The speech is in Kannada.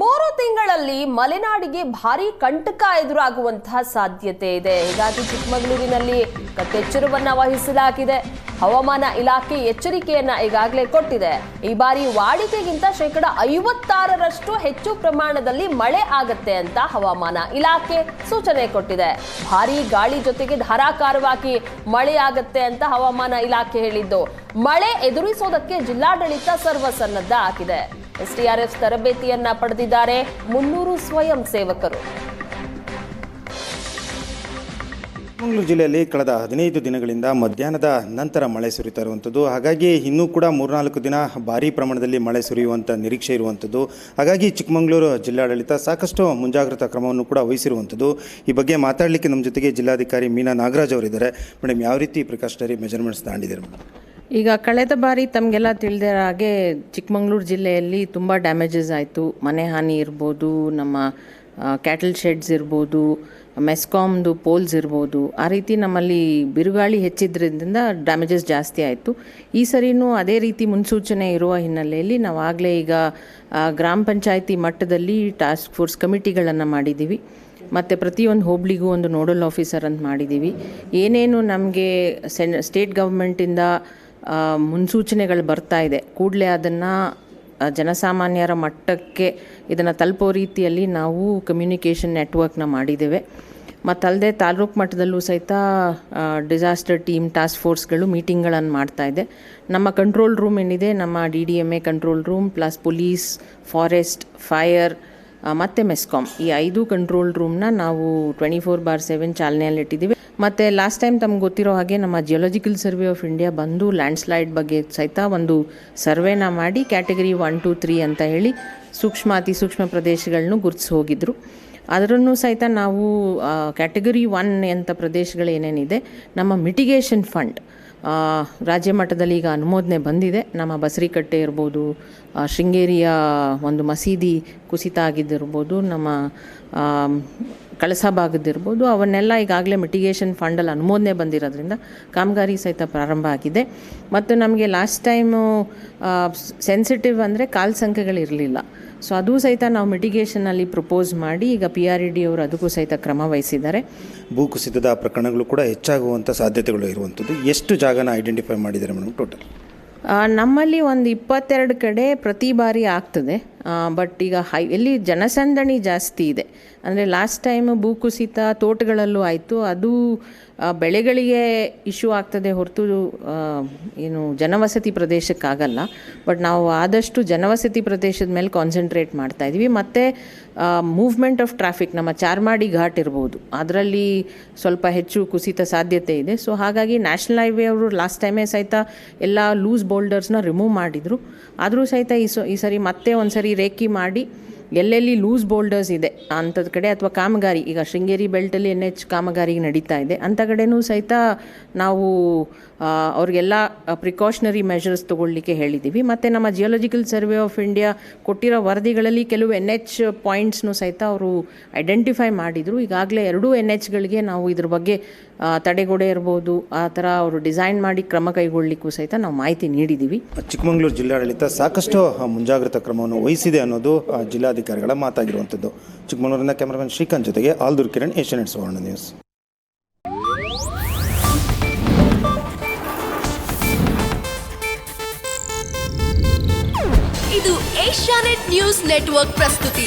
ಮೂರು ತಿಂಗಳಲ್ಲಿ ಮಲೆನಾಡಿಗೆ ಭಾರಿ ಕಂಟಕ ಎದುರಾಗುವಂತಹ ಸಾಧ್ಯತೆ ಇದೆ. ಹೀಗಾಗಿ ಚಿಕ್ಕಮಗಳೂರಿನಲ್ಲಿ ಕಟ್ಟೆಚ್ಚರವನ್ನ ವಹಿಸಲಾಗಿದೆ. ಹವಾಮಾನ ಇಲಾಖೆ ಎಚ್ಚರಿಕೆಯನ್ನ ಈಗಾಗಲೇ ಕೊಟ್ಟಿದೆ. ಈ ಬಾರಿ ವಾಡಿಕೆಗಿಂತ ಶೇಕಡ ಐವತ್ತಾರರಷ್ಟು ಹೆಚ್ಚು ಪ್ರಮಾಣದಲ್ಲಿ ಮಳೆ ಆಗತ್ತೆ ಅಂತ ಹವಾಮಾನ ಇಲಾಖೆ ಸೂಚನೆ ಕೊಟ್ಟಿದೆ. ಭಾರಿ ಗಾಳಿ ಜೊತೆಗೆ ಧಾರಾಕಾರವಾಗಿ ಮಳೆ ಆಗತ್ತೆ ಅಂತ ಹವಾಮಾನ ಇಲಾಖೆ ಹೇಳಿದ್ದು. ಮಳೆ ಎದುರಿಸೋದಕ್ಕೆ ಜಿಲ್ಲಾಡಳಿತ ಸರ್ವಸನ್ನದ್ಧ ಆಗಿದೆ. ಎಸ್ಡಿಆರ್ಎಫ್ ತರಬೇತಿಯನ್ನ ಪಡೆದಿದ್ದಾರೆ ಮುನ್ನೂರು ಸ್ವಯಂ ಸೇವಕರು. ಚಿಕ್ಕಮಗಳೂರು ಜಿಲ್ಲೆಯಲ್ಲಿ ಕಳೆದ ಹದಿನೈದು ದಿನಗಳಿಂದ ಮಧ್ಯಾಹ್ನದ ನಂತರ ಮಳೆ ಸುರಿತಾ ಇರುವಂಥದ್ದು. ಹಾಗಾಗಿ ಇನ್ನೂ ಕೂಡ ಮೂರ್ನಾಲ್ಕು ದಿನ ಭಾರೀ ಪ್ರಮಾಣದಲ್ಲಿ ಮಳೆ ಸುರಿಯುವಂಥ ನಿರೀಕ್ಷೆ ಇರುವಂಥದ್ದು. ಹಾಗಾಗಿ ಚಿಕ್ಕಮಗಳೂರು ಜಿಲ್ಲಾಡಳಿತ ಸಾಕಷ್ಟು ಮುಂಜಾಗ್ರತಾ ಕ್ರಮವನ್ನು ಕೂಡ ವಹಿಸಿರುವಂಥದ್ದು. ಈ ಬಗ್ಗೆ ಮಾತಾಡಲಿಕ್ಕೆ ನಮ್ಮ ಜೊತೆಗೆ ಜಿಲ್ಲಾಧಿಕಾರಿ ಮೀನಾ ನಾಗರಾಜ್ ಅವರಿದ್ದಾರೆ. ಮೇಡಮ್ ಯಾವ ರೀತಿ ಪ್ರಿಕಾಷನರಿ ಮೆಜರ್ಮೆಂಟ್ಸ್ ತಾಂಡಿದ್ದಾರೆ ಮೇಡಮ್ ಈಗ ಕಳೆದ ಬಾರಿ ತಮಗೆಲ್ಲ ತಿಳಿದಿರೋ ಹಾಗೆ ಚಿಕ್ಕಮಗಳೂರು ಜಿಲ್ಲೆಯಲ್ಲಿ ತುಂಬ ಡ್ಯಾಮೇಜಸ್ ಆಯಿತು. ಮನೆ ಹಾನಿ ಇರ್ಬೋದು, ನಮ್ಮ ಕ್ಯಾಟಲ್ ಶೆಡ್ಸ್ ಇರ್ಬೋದು, ಮೆಸ್ಕಾಮ್ದು ಪೋಲ್ಸ್ ಇರ್ಬೋದು. ಆ ರೀತಿ ನಮ್ಮಲ್ಲಿ ಬಿರುಗಾಳಿ ಹೆಚ್ಚಿದ್ರಿಂದ ಡ್ಯಾಮೇಜಸ್ ಜಾಸ್ತಿ ಆಯಿತು. ಈ ಸರಿನೂ ಅದೇ ರೀತಿ ಮುನ್ಸೂಚನೆ ಇರುವ ಹಿನ್ನೆಲೆಯಲ್ಲಿ ನಾವು ಆಗಲೇ ಈಗ ಗ್ರಾಮ ಪಂಚಾಯಿತಿ ಮಟ್ಟದಲ್ಲಿ ಟಾಸ್ಕ್ ಫೋರ್ಸ್ ಕಮಿಟಿಗಳನ್ನು ಮಾಡಿದ್ದೀವಿ ಮತ್ತು ಪ್ರತಿಯೊಂದು ಹೋಬ್ಳಿಗೂ ಒಂದು ನೋಡಲ್ ಆಫೀಸರ್ ಅಂತ ಮಾಡಿದ್ದೀವಿ ಏನೇನು ನಮಗೆ ಸೆನ್, ಸ್ಟೇಟ್ ಗೌರ್ಮೆಂಟಿಂದ ಮುನ್ಸೂಚನೆಗಳು ಬರ್ತಾ ಇದೆ. ಕೂಡಲೇ ಅದನ್ನು ಜನಸಾಮಾನ್ಯರ ಮಟ್ಟಕ್ಕೆ ಇದನ್ನು ತಲುಪೋ ರೀತಿಯಲ್ಲಿ ನಾವು ಕಮ್ಯುನಿಕೇಷನ್ ನೆಟ್ವರ್ಕ್ನ ಮಾಡಿದ್ದೇವೆ. ಮತ್ತಲ್ಲದೆ ತಾಲೂಕು ಮಟ್ಟದಲ್ಲೂ ಸಹಿತ ಡಿಸಾಸ್ಟರ್ ಟೀಮ್ ಟಾಸ್ಕ್ ಫೋರ್ಸ್ಗಳು ಮೀಟಿಂಗ್ಗಳನ್ನು ಮಾಡ್ತಾ ಇದೆ. ನಮ್ಮ ಕಂಟ್ರೋಲ್ ರೂಮ್ ಏನಿದೆ, ನಮ್ಮ D D M A control room plus police forest fire ಮತ್ತು ಮೆಸ್ಕಾಮ್ ಈ ಐದು ಕಂಟ್ರೋಲ್ ರೂಮ್ನ ನಾವು ಟ್ವೆಂಟಿ ಫೋರ್ ಬಾರ್ ಸೆವೆನ್ ಚಾಲನೆಯಲ್ಲಿ ಇಟ್ಟಿದ್ದೀವಿ ಮತ್ತು ಲಾಸ್ಟ್ ಟೈಮ್ ತಮ್ಗೆ ಗೊತ್ತಿರೋ ಹಾಗೆ ನಮ್ಮ ಜಿಯೋಲಜಿಕಲ್ ಸರ್ವೆ ಆಫ್ ಇಂಡಿಯಾ ಬಂದು ಲ್ಯಾಂಡ್ಸ್ಲೈಡ್ ಬಗ್ಗೆ ಸಹಿತ ಒಂದು ಸರ್ವೆನ ಮಾಡಿ ಕ್ಯಾಟಗರಿ ಒನ್ ಟು ತ್ರೀ ಅಂತ ಹೇಳಿ ಸೂಕ್ಷ್ಮ ಅತಿ ಸೂಕ್ಷ್ಮ ಪ್ರದೇಶಗಳನ್ನು ಗುರುತಿಸಿ ಹೋಗಿದ್ರು. ಅದರನ್ನು ಸಹಿತ ನಾವು ಕ್ಯಾಟಗರಿ ಒನ್ ಅಂತ ಪ್ರದೇಶಗಳು ಏನೇನಿದೆ, ನಮ್ಮ ಮಿಟಿಗೇಷನ್ ಫಂಡ್ ರಾಜ್ಯ ಮಟ್ಟದಲ್ಲಿ ಈಗ ಅನುಮೋದನೆ ಬಂದಿದೆ. ನಮ್ಮ ಬಸರಿಕಟ್ಟೆ ಇರ್ಬೋದು ಶೃಂಗೇರಿಯ ಒಂದು ಮಸೀದಿ ಕುಸಿತ ಆಗಿದ್ದಿರ್ಬೋದು, ನಮ್ಮ ಕಳಸ ಭಾಗದ್ದಿರ್ಬೋದು ಅವನ್ನೆಲ್ಲ ಈಗಾಗಲೇ ಮಿಟಿಗೇಷನ್ ಫಂಡಲ್ಲಿ ಅನುಮೋದನೆ ಬಂದಿರೋದ್ರಿಂದ ಕಾಮಗಾರಿ ಸಹಿತ ಪ್ರಾರಂಭ ಆಗಿದೆ. ಮತ್ತು ನಮಗೆ ಲಾಸ್ಟ್ ಟೈಮು ಸೆನ್ಸಿಟಿವ್ ಅಂದರೆ ಕಾಲ್ ಸಂಖ್ಯೆಗಳಿರಲಿಲ್ಲ. ಸೊ ಅದು ಸಹಿತ ನಾವು ಮಿಟಿಗೇಷನಲ್ಲಿ ಪ್ರಪೋಸ್ ಮಾಡಿ ಈಗ ಪಿ ಆರ್ ಇ ಡಿ ಅವರು ಅದಕ್ಕೂ ಸಹಿತ ಕ್ರಮ ವಹಿಸಿದ್ದಾರೆ. ಭೂಕುಸಿತದ ಪ್ರಕರಣಗಳು ಕೂಡ ಹೆಚ್ಚಾಗುವಂಥ ಸಾಧ್ಯತೆಗಳು ಇರುವಂಥದ್ದು. ಎಷ್ಟು ಜಾಗನ ಐಡೆಂಟಿಫೈ ಮಾಡಿದ್ದಾರೆ ಮೇಡಮ್ ಟೋಟಲ್ ನಮ್ಮಲ್ಲಿ ಒಂದು ಇಪ್ಪತ್ತೆರಡು ಕಡೆ ಪ್ರತಿ ಬಾರಿ ಆಗ್ತದೆ. ಬಟ್ ಈಗ ಹೈ ಎಲ್ಲಿ ಜನಸಂದಣಿ ಜಾಸ್ತಿ ಇದೆ. ಅಂದರೆ ಲಾಸ್ಟ್ ಟೈಮ್ ಭೂಕುಸಿತ ತೋಟಗಳಲ್ಲೂ ಆಯಿತು. ಅದು ಬೆಳೆಗಳಿಗೆ ಇಶ್ಯೂ ಆಗ್ತದೆ ಹೊರತು ಏನು ಜನವಸತಿ ಪ್ರದೇಶಕ್ಕಾಗಲ್ಲ. ಬಟ್ ನಾವು ಆದಷ್ಟು ಜನವಸತಿ ಪ್ರದೇಶದ ಮೇಲೆ ಕಾನ್ಸಂಟ್ರೇಟ್ ಮಾಡ್ತಾ ಇದ್ದೀವಿ ಮತ್ತು ಮೂವ್ಮೆಂಟ್ ಆಫ್ ಟ್ರಾಫಿಕ್ ನಮ್ಮ ಚಾರ್ಮಾಡಿ ಘಾಟ್ ಇರ್ಬೋದು. ಅದರಲ್ಲಿ ಸ್ವಲ್ಪ ಹೆಚ್ಚು ಕುಸಿತ ಸಾಧ್ಯತೆ ಇದೆ. ಸೊ ಹಾಗಾಗಿ ನ್ಯಾಷನಲ್ ಹೈವೇ ಅವರು ಲಾಸ್ಟ್ ಟೈಮೇ ಸಹಿತ ಎಲ್ಲ ಲೂಸ್ ಬೋಲ್ಡರ್ಸ್ನ ರಿಮೂವ್ ಮಾಡಿದರು. ಆದರೂ ಸಹಿತ ಈ ಸೊ ಈ ಸರಿ ಮತ್ತೆ ಒಂದು ಸರಿ ರೇಖಿ ಮಾಡಿ ಎಲ್ಲೆಲ್ಲಿ ಲೂಸ್ ಬೋಲ್ಡರ್ಸ್ ಇದೆ ಅಂಥದ್ದು ಕಡೆ ಅಥವಾ ಕಾಮಗಾರಿ ಈಗ ಶೃಂಗೇರಿ ಬೆಲ್ಟಲ್ಲಿ ಎನ್ ಎಚ್ ಕಾಮಗಾರಿ ನಡೀತಾ ಇದೆ ಅಂಥ ಕಡೆನೂ ಸಹಿತ ನಾವು ಅವ್ರಿಗೆಲ್ಲ ಪ್ರಿಕಾಷನರಿ ಮೆಷರ್ಸ್ ತೊಗೊಳ್ಲಿಕ್ಕೆ ಹೇಳಿದ್ದೀವಿ. ಮತ್ತು ನಮ್ಮ ಜಿಯೋಲಜಿಕಲ್ ಸರ್ವೆ ಆಫ್ ಇಂಡಿಯಾ ಕೊಟ್ಟಿರೋ ವರದಿಗಳಲ್ಲಿ ಕೆಲವು ಎನ್ ಎಚ್ ಪಾಯಿಂಟ್ಸ್ನು ಸಹಿತ ಅವರು ಐಡೆಂಟಿಫೈ ಮಾಡಿದರು. ಈಗಾಗಲೇ ಎರಡೂ ಎನ್ ಎಚ್ಗಳಿಗೆ ನಾವು ಇದ್ರ ಬಗ್ಗೆ ತಡೆಗೋಡೆ ಇರ್ಬೋದು ಆ ಥರ ಅವರು ಡಿಸೈನ್ ಮಾಡಿ ಕ್ರಮ ಕೈಗೊಳ್ಳಲಿಕ್ಕೂ ಸಹಿತ ನಾವು ಮಾಹಿತಿ ನೀಡಿದ್ದೀವಿ. ಚಿಕ್ಕಮಗಳೂರು ಜಿಲ್ಲಾಡಳಿತ ಸಾಕಷ್ಟು ಮುಂಜಾಗ್ರತಾ ಕ್ರಮವನ್ನು ವಹಿಸಿದೆ ಅನ್ನೋದು ಆ, ಜಿಲ್ಲಾಧಿಕಾರಿಗಳ ಮಾತಾಗಿರುವಂಥದ್ದು. ಚಿಕ್ಕಮಗಳೂರಿನ ಕ್ಯಾಮರಾಮನ್ ಶ್ರೀಕಾಂತ್ ಜೊತೆಗೆ ಆಲ್ದೂರ್ ಕಿರಣ್ ಏಷ್ಯಾನೆಟ್ ಸುವರ್ಣ ನ್ಯೂಸ್. ಇದು ಏಷ್ಯಾನೆಟ್ ನ್ಯೂಸ್ ನೆಟ್ವರ್ಕ್ ಪ್ರಸ್ತುತಿ.